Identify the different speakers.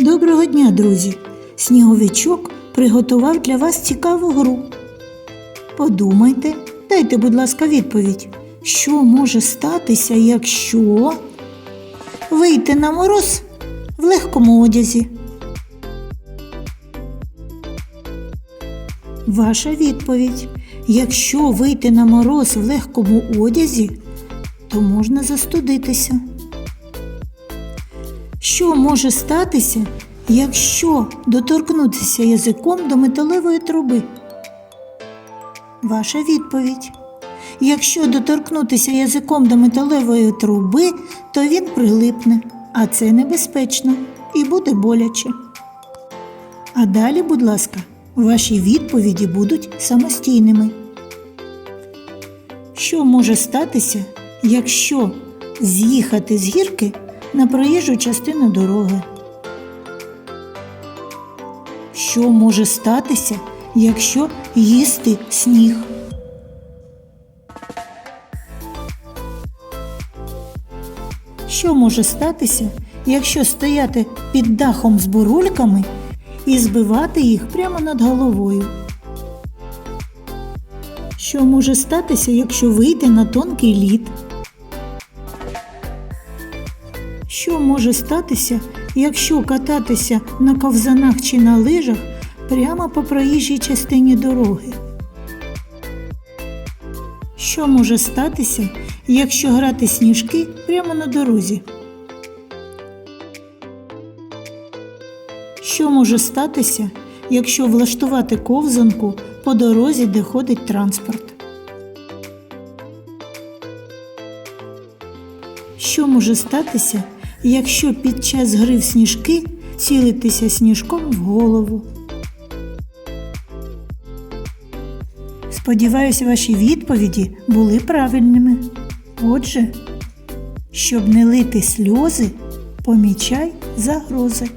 Speaker 1: Доброго дня, друзі! Сніговичок приготував для вас цікаву гру. Подумайте, дайте, будь ласка, відповідь, що може статися, якщо вийти на мороз в легкому одязі. Ваша відповідь. Якщо вийти на мороз в легкому одязі, то можна застудитися. Що може статися, якщо доторкнутися язиком до металевої труби? Ваша відповідь. Якщо доторкнутися язиком до металевої труби, то він прилипне, а це небезпечно і буде боляче. А далі, будь ласка, ваші відповіді будуть самостійними. Що може статися, якщо з'їхати з гірки на проїжджу частину дороги? Що може статися, якщо їсти сніг? Що може статися, якщо стояти під дахом з бурульками і збивати їх прямо над головою? Що може статися, якщо вийти на тонкий лід? Що може статися, якщо кататися на ковзанах чи на лижах прямо по проїжджій частині дороги? Що може статися, якщо грати сніжки прямо на дорозі? Що може статися, якщо влаштувати ковзанку по дорозі, де ходить транспорт? Що може статися, якщо під час гри в сніжки цілитися сніжком в голову? Сподіваюся, ваші відповіді були правильними. Отже, щоб не лити сльози, помічай загрози.